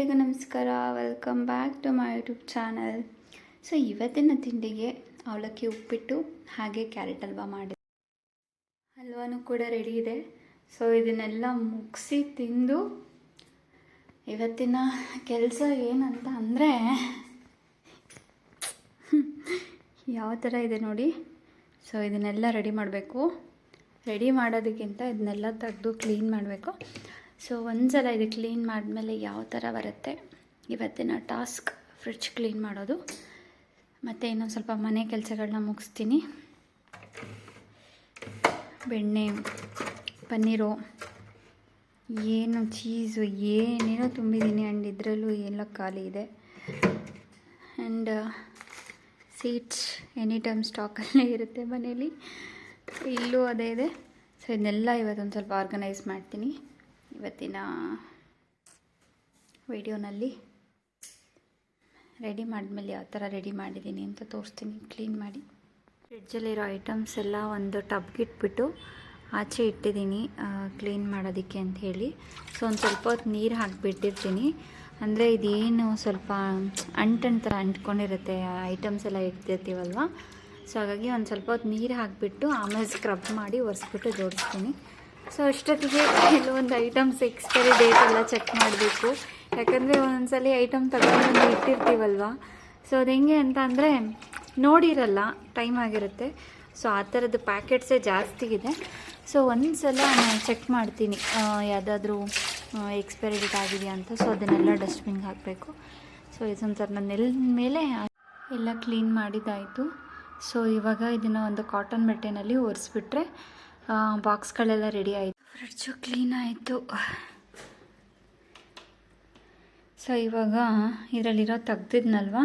ಎಲ್ರಿಗೂ ನಮಸ್ಕಾರ. Welcome back to my YouTube channel so ಇವತ್ತಿನ ತಿಂಡಿಗೆ ಅವಲಕ್ಕಿ, ಉಪ್ಪಿಟ್ಟು, ಹಾಗೆ ಕ್ಯಾರೆಟ್ ಹಲ್ವಾ ಮಾಡಿದೆ ಹಲ್ವಾನು ಕೂಡ ರೆಡಿ ಇದೆ. ಸೊ ಇದನ್ನೆಲ್ಲ ಮುಗಿಸಿ ತಿಂದು ಇವತ್ತಿನ ಕೆಲಸ ಏನಂತ ಅಂದರೆ ಯಾವ ಥರ ಇದೆ ನೋಡಿ. ಸೊ ಇದನ್ನೆಲ್ಲ ರೆಡಿ ಮಾಡಬೇಕು. ರೆಡಿ ಮಾಡೋದಕ್ಕಿಂತ ಇದನ್ನೆಲ್ಲ ತೆಗೆದು ಕ್ಲೀನ್ ಮಾಡಬೇಕು. ಸೊ ಒಂದ್ಸಲ ಇದು ಕ್ಲೀನ್ ಮಾಡಿದ್ಮೇಲೆ ಯಾವ ಥರ ಬರುತ್ತೆ? ಇವತ್ತಿನ ಟಾಸ್ಕ್ ಫ್ರಿಡ್ಜ್ ಕ್ಲೀನ್ ಮಾಡೋದು. ಮತ್ತು ಇನ್ನೊಂದು ಸ್ವಲ್ಪ ಮನೆ ಕೆಲಸಗಳನ್ನ ಮುಗಿಸ್ತೀನಿ. ಬೆಣ್ಣೆ, ಪನ್ನೀರು, ಏನು ಚೀಸು ಏನೇನೋ ತುಂಬಿದ್ದೀನಿ ಆ್ಯಂಡ್ ಇದರಲ್ಲೂ ಎಲ್ಲ ಖಾಲಿ ಇದೆ. ಆ್ಯಂಡ್ ಸೀಟ್ಸ್ ಎನಿ ಟೈಮ್ ಸ್ಟಾಕಲ್ಲೇ ಇರುತ್ತೆ ಮನೇಲಿ. ಇಲ್ಲೂ ಅದೇ ಇದೆ. ಸೊ ಇದನ್ನೆಲ್ಲ ಇವತ್ತೊಂದು ಸ್ವಲ್ಪ ಆರ್ಗನೈಸ್ ಮಾಡ್ತೀನಿ. ಇವತ್ತಿನ ವಿಡಿಯೋನಲ್ಲಿ ರೆಡಿ ಮಾಡಿದ್ಮೇಲೆ ಯಾವ ಥರ ರೆಡಿ ಮಾಡಿದ್ದೀನಿ ಅಂತ ತೋರಿಸ್ತೀನಿ. ಕ್ಲೀನ್ ಮಾಡಿ. ಫ್ರಿಡ್ಜಲ್ಲಿರೋ ಐಟಮ್ಸ್ ಎಲ್ಲ ಒಂದು ಟಬ್ಗೆ ಇಟ್ಬಿಟ್ಟು ಆಚೆ ಇಟ್ಟಿದ್ದೀನಿ ಕ್ಲೀನ್ ಮಾಡೋದಕ್ಕೆ ಅಂತ ಹೇಳಿ. ಸೊ, ಒಂದು ಸ್ವಲ್ಪ ಹೊತ್ತು ನೀರು ಹಾಕಿಬಿಟ್ಟಿರ್ತೀನಿ. ಅಂದರೆ ಇದೇನು ಸ್ವಲ್ಪ ಅಂಟನ್ ಥರ ಅಂಟ್ಕೊಂಡಿರುತ್ತೆ ಐಟಮ್ಸ್ ಎಲ್ಲ ಇಡ್ತಿರ್ತೀವಲ್ವ? ಸೊ, ಹಾಗಾಗಿ ಒಂದು ಸ್ವಲ್ಪ ಹೊತ್ತು ನೀರು ಹಾಕಿಬಿಟ್ಟು ಆಮೇಲೆ ಸ್ಕ್ರಬ್ ಮಾಡಿ ಒರೆಸ್ಬಿಟ್ಟು ಜೋಡಿಸ್ತೀನಿ. ಸೊ ಅಷ್ಟೊತ್ತಿಗೆ ಕೆಲವೊಂದು ಐಟಮ್ಸ್ ಎಕ್ಸ್ಪೈರಿ ಡೇಟ್ ಎಲ್ಲ ಚೆಕ್ ಮಾಡಬೇಕು. ಯಾಕಂದರೆ ಒಂದೊಂದ್ಸಲಿ ಐಟಮ್ ತಗೊಂಡು ಇಟ್ಟಿರ್ತೀವಲ್ವ? ಸೊ ಅದು ಹೆಂಗೆ ಅಂತ ಅಂದರೆ ನೋಡಿರಲ್ಲ ಟೈಮ್ ಆಗಿರುತ್ತೆ. ಸೊ ಆ ಥರದ್ದು ಪ್ಯಾಕೆಟ್ಸೇ ಜಾಸ್ತಿ ಇದೆ. ಸೊ ಒಂದು ಸಲ ನಾನು ಚೆಕ್ ಮಾಡ್ತೀನಿ ಯಾವುದಾದ್ರೂ ಎಕ್ಸ್ಪೈರಿ ಡೇಟ್ ಆಗಿದೆಯಾ ಅಂತ. ಸೊ ಅದನ್ನೆಲ್ಲ ಡಸ್ಟ್ಬಿನ್ಗೆ ಹಾಕಬೇಕು. ಸೊ ಇದೊಂದು ಸರ್ ನಾನು ಮೇಲೆ ಎಲ್ಲ ಕ್ಲೀನ್ ಮಾಡಿದ್ದಾಯಿತು. ಸೊ ಇವಾಗ ಇದನ್ನು ಒಂದು ಕಾಟನ್ ಬಟ್ಟೆನಲ್ಲಿ ಒರೆಸ್ಬಿಟ್ರೆ ಬಾಕ್ಸ್ಗಳೆಲ್ಲ ರೆಡಿ ಆಯಿತು. ಫ್ರಿಡ್ಜು ಕ್ಲೀನ್ ಆಯಿತು. ಸೊ ಇವಾಗ ಇದರಲ್ಲಿರೋ ತೆಗ್ದಿದ್ನಲ್ವ?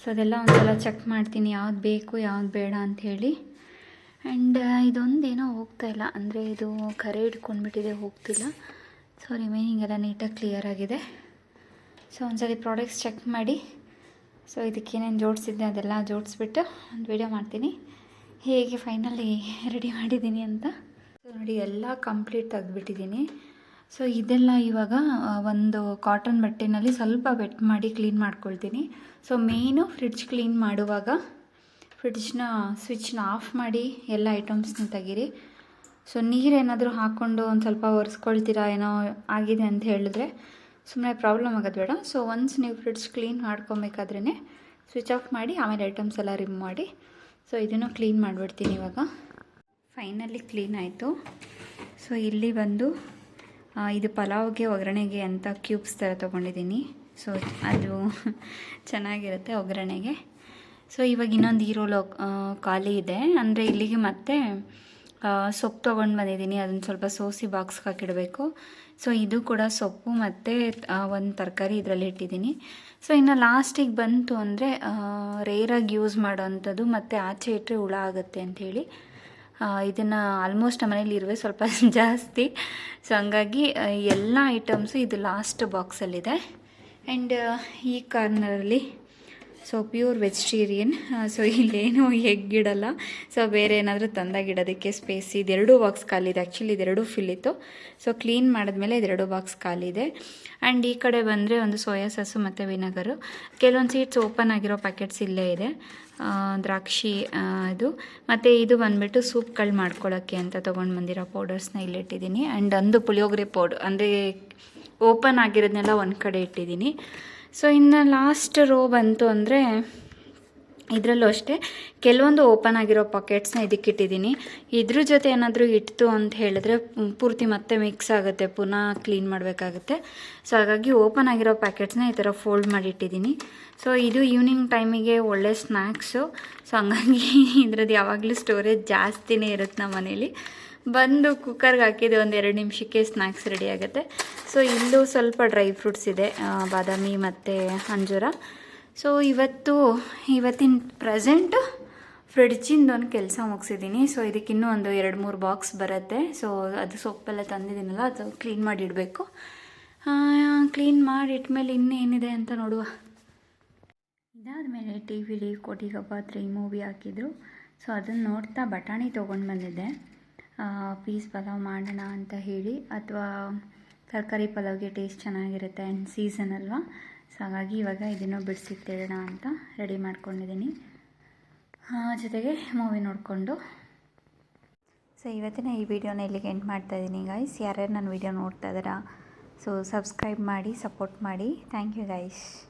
ಸೊ ಅದೆಲ್ಲ ಒಂದ್ಸಲ ಚೆಕ್ ಮಾಡ್ತೀನಿ, ಯಾವ್ದು ಬೇಕು, ಯಾವ್ದು ಬೇಡ ಅಂಥೇಳಿ ಆ್ಯಂಡ್ ಇದೊಂದೇನೋ ಹೋಗ್ತಾ ಇಲ್ಲ. ಅಂದರೆ ಇದು ಕರೆ ಹಿಡ್ಕೊಂಡ್ಬಿಟ್ಟಿದೆ, ಹೋಗ್ತಿಲ್ಲ. ಸೊ ರಿಮೈನಿಂಗ್ ಎಲ್ಲ ನೀಟಾಗಿ ಕ್ಲಿಯರ್ ಆಗಿದೆ. ಸೊ ಒಂದ್ಸಲಿ ಪ್ರಾಡಕ್ಟ್ಸ್ ಚೆಕ್ ಮಾಡಿ. ಸೊ ಇದಕ್ಕೇನೇನು ಜೋಡಿಸಿದ್ದೆ ಅದೆಲ್ಲ ಜೋಡಿಸ್ಬಿಟ್ಟು ಒಂದು ವಿಡಿಯೋ ಮಾಡ್ತೀನಿ. ಹೇಗೆ ಫೈನಲಿ ರೆಡಿ ಮಾಡಿದ್ದೀನಿ ಅಂತ? ಸೊ ನೋಡಿ, ಎಲ್ಲ ಕಂಪ್ಲೀಟ್ ತೆಗೆದ್ಬಿಟ್ಟಿದ್ದೀನಿ. ಸೊ ಇದೆಲ್ಲ ಇವಾಗ ಒಂದು ಕಾಟನ್ ಬಟ್ಟೆನಲ್ಲಿ ಸ್ವಲ್ಪ ವೆಟ್ ಮಾಡಿ ಕ್ಲೀನ್ ಮಾಡ್ಕೊಳ್ತೀನಿ. ಸೊ ಮೇಯ್ನು ಫ್ರಿಡ್ಜ್ ಕ್ಲೀನ್ ಮಾಡುವಾಗ ಫ್ರಿಡ್ಜ್ನ ಸ್ವಿಚ್ನ ಆಫ್ ಮಾಡಿ ಎಲ್ಲ ಐಟಮ್ಸ್ನ ತೆಗೀರಿ. ಸೊ ನೀರೇನಾದರೂ ಹಾಕ್ಕೊಂಡು ಒಂದು ಸ್ವಲ್ಪ ಒರೆಸ್ಕೊಳ್ತೀರಾ ಏನೋ ಆಗಿದೆ ಅಂತ ಹೇಳಿದ್ರೆ ಸುಮ್ಮನೆ ಪ್ರಾಬ್ಲಮ್ ಆಗೋದು ಬೇಡ. ಸೊ ಒನ್ಸ್ ನೀವು ಫ್ರಿಡ್ಜ್ ಕ್ಲೀನ್ ಮಾಡ್ಕೊಬೇಕಾದ್ರೇ ಸ್ವಿಚ್ ಆಫ್ ಮಾಡಿ ಆಮೇಲೆ ಐಟಮ್ಸ್ ಎಲ್ಲ ರಿಮೂವ್ ಮಾಡಿ. ಸೊ, ಇದನ್ನು ಕ್ಲೀನ್ ಮಾಡಿಬಿಡ್ತೀನಿ ಇವಾಗ. ಫೈನಲಿ ಕ್ಲೀನ್ ಆಯಿತು. ಸೊ, ಇಲ್ಲಿ ಬಂದು ಇದು ಪಲಾವ್ಗೆ ಒಗ್ಗರಣೆಗೆ ಅಂತ ಕ್ಯೂಬ್ಸ್ ಥರ ತೊಗೊಂಡಿದ್ದೀನಿ. ಸೊ, ಅದು ಚೆನ್ನಾಗಿರುತ್ತೆ ಒಗ್ಗರಣೆಗೆ. ಸೊ, ಇವಾಗ ಇನ್ನೊಂದು ಈರೋಲು ಖಾಲಿ ಇದೆ. ಅಂದರೆ ಇಲ್ಲಿಗೆ ಮತ್ತೆ ಸೊಪ್ಪು ತೊಗೊಂಡು ಬಂದಿದ್ದೀನಿ. ಅದನ್ನು ಸ್ವಲ್ಪ ಸೋಸಿ ಬಾಕ್ಸ್ಗೆ ಹಾಕಿಡಬೇಕು. ಸೊ ಇದು ಕೂಡ ಸೊಪ್ಪು ಮತ್ತು ಒಂದು ತರಕಾರಿ ಇದರಲ್ಲಿ ಇಟ್ಟಿದ್ದೀನಿ. ಸೊ ಇನ್ನು ಲಾಸ್ಟಿಗೆ ಬಂತು ಅಂದರೆ ರೇರಾಗಿ ಯೂಸ್ ಮಾಡೋವಂಥದ್ದು ಮತ್ತು ಆಚೆ ಇಟ್ಟರೆ ಹುಳ ಆಗುತ್ತೆ ಅಂಥೇಳಿ ಇದನ್ನು ಆಲ್ಮೋಸ್ಟ್ ಮನೇಲಿ ಇರುವೆ ಸ್ವಲ್ಪ ಜಾಸ್ತಿ. ಸೊ ಹಂಗಾಗಿ ಎಲ್ಲ ಐಟಮ್ಸು ಇದು ಲಾಸ್ಟ್ ಬಾಕ್ಸಲ್ಲಿದೆ ಆ್ಯಂಡ್ ಈ ಕಾರ್ನರಲ್ಲಿ ಸೊ ಪ್ಯೂರ್ ವೆಜಿಟೇರಿಯನ್ ಸೊ ಇಲ್ಲೇನು ಎಗ್ ಇಡಲ್ಲ. ಸೊ ಬೇರೆ ಏನಾದರೂ ತಂದಾಗಿಡೋದಕ್ಕೆ ಸ್ಪೇಸ್ ಇದೆರಡು ಬಾಕ್ಸ್ ಖಾಲಿ ಇದೆ ಆ್ಯಕ್ಚುಲಿ ಇದೆರಡು ಫಿಲ್ ಇತ್ತು. ಸೊ ಕ್ಲೀನ್ ಮಾಡಿದ್ಮೇಲೆ ಇದೆರಡು ಬಾಕ್ಸ್ ಖಾಲಿದೆ. ಆ್ಯಂಡ್ ಈ ಕಡೆ ಬಂದರೆ ಒಂದು ಸೋಯಾ ಸಾಸು ಮತ್ತು ವಿನೆಗರು. ಕೆಲವೊಂದು ಸೀಟ್ಸ್ ಓಪನ್ ಆಗಿರೋ ಪ್ಯಾಕೆಟ್ಸ್ ಇಲ್ಲೇ ಇದೆ. ದ್ರಾಕ್ಷಿ ಇದು. ಮತ್ತು ಇದು ಬಂದುಬಿಟ್ಟು ಸೂಪ್ಗಳು ಮಾಡ್ಕೊಳ್ಳೋಕ್ಕೆ ಅಂತ ತೊಗೊಂಡು ಬಂದಿರೋ ಪೌಡರ್ಸ್ನ ಇಲ್ಲಿಟ್ಟಿದ್ದೀನಿ ಆ್ಯಂಡ್ ಒಂದು ಪುಳಿಯೋಗರೆ ಪೌಡ್ರ್ ಅಂದರೆ ಓಪನ್ ಆಗಿರೋದನ್ನೆಲ್ಲ ಒಂದು ಕಡೆ ಇಟ್ಟಿದ್ದೀನಿ. ಸೊ ಇನ್ನು ಲಾಸ್ಟ್ ರೋ ಬಂತು ಅಂದರೆ ಇದರಲ್ಲೂ ಅಷ್ಟೇ. ಕೆಲವೊಂದು ಓಪನ್ ಆಗಿರೋ ಪಾಕೆಟ್ಸ್ನ ಇದಕ್ಕಿಟ್ಟಿದ್ದೀನಿ ಇದ್ರ ಜೊತೆ ಏನಾದರೂ ಇಟ್ಟು ಅಂತ ಹೇಳಿದ್ರೆ ಪೂರ್ತಿ ಮತ್ತೆ ಮಿಕ್ಸ್ ಆಗುತ್ತೆ, ಪುನಃ ಕ್ಲೀನ್ ಮಾಡಬೇಕಾಗುತ್ತೆ. ಸೊ ಹಾಗಾಗಿ ಓಪನ್ ಆಗಿರೋ ಪ್ಯಾಕೆಟ್ಸ್ನ ಈ ಥರ ಫೋಲ್ಡ್ ಮಾಡಿಟ್ಟಿದ್ದೀನಿ ಸೊ ಇದು ಈವ್ನಿಂಗ್ ಟೈಮಿಗೆ ಒಳ್ಳೆ ಸ್ನ್ಯಾಕ್ಸು ಸೊ ಹಂಗಾಗಿ ಇದ್ರದ್ದು ಯಾವಾಗಲೂ ಸ್ಟೋರೇಜ್ ಜಾಸ್ತಿನೇ ಇರುತ್ತೆ ನಮ್ಮ ಮನೇಲಿ ಬಂದು ಕುಕ್ಕರ್ಗೆ ಹಾಕಿದೆ ಒಂದು ಎರಡು ನಿಮಿಷಕ್ಕೆ ಸ್ನ್ಯಾಕ್ಸ್ ರೆಡಿ ಆಗುತ್ತೆ. ಸೊ ಇಲ್ಲೂ ಸ್ವಲ್ಪ ಡ್ರೈ ಫ್ರೂಟ್ಸ್ ಇದೆ ಬಾದಾಮಿ ಮತ್ತು ಅಂಜೂರ. ಸೊ ಇವತ್ತು, ಇವತ್ತಿನ ಪ್ರೆಸೆಂಟು ಫ್ರಿಡ್ಜಿಂದ ಒಂದು ಕೆಲಸ ಮುಗಿಸಿದ್ದೀನಿ ಸೊ ಇದಕ್ಕೆ ಇನ್ನೂ ಒಂದು ಎರಡು ಮೂರು ಬಾಕ್ಸ್ ಬರುತ್ತೆ. ಸೊ ಅದು ಸೊಪ್ಪೆಲ್ಲ ತಂದಿದ್ದೀನಲ್ಲ, ಅದು ಕ್ಲೀನ್ ಮಾಡಿ ಇಡಬೇಕು ಕ್ಲೀನ್ ಮಾಡಿ ಇಟ್ಮೇಲೆ ಇನ್ನೇನಿದೆ ಅಂತ ನೋಡುವ. ಇದಾದಮೇಲೆ ಟಿ ವಿಲಿ ಕೋಟಿಗಬ್ಬ ತ್ರೀ ಮೂವಿ ಹಾಕಿದ್ರು. ಸೊ ಅದನ್ನು ನೋಡ್ತಾ ಬಟಾಣಿ ತೊಗೊಂಡು ಬಂದಿದ್ದೆ. ಪೀಸ್ ಪಲಾವ್ ಮಾಡೋಣ ಅಂತ ಹೇಳಿ, ಅಥವಾ ತರಕಾರಿ ಪಲಾವ್ಗೆ ಟೇಸ್ಟ್ ಚೆನ್ನಾಗಿರುತ್ತೆ ಆ್ಯಂಡ್ ಸೀಸನ್ ಅಲ್ವಾ? ಸೊ ಹಾಗಾಗಿ ಇವಾಗ ಇದನ್ನು ಬಿಡಿಸಿಟ್ಟಿಡೋಣ ಅಂತ ರೆಡಿ ಮಾಡ್ಕೊಂಡಿದ್ದೀನಿ. ಜೊತೆಗೆ ಮೂವಿ ನೋಡಿಕೊಂಡು. ಸೊ ಇವತ್ತಿನ ಈ ವಿಡಿಯೋನ ಇಲ್ಲಿಗೆ ಎಂಡ್ ಮಾಡ್ತಾ ಇದ್ದೀನಿ ಗೈಸ್ ಯಾರ್ಯಾರು ನನ್ನ ವಿಡಿಯೋ ನೋಡ್ತಾ ಇದ್ದೀರಾ ಸೊ ಸಬ್ಸ್ಕ್ರೈಬ್ ಮಾಡಿ ಸಪೋರ್ಟ್ ಮಾಡಿ. Thank you guys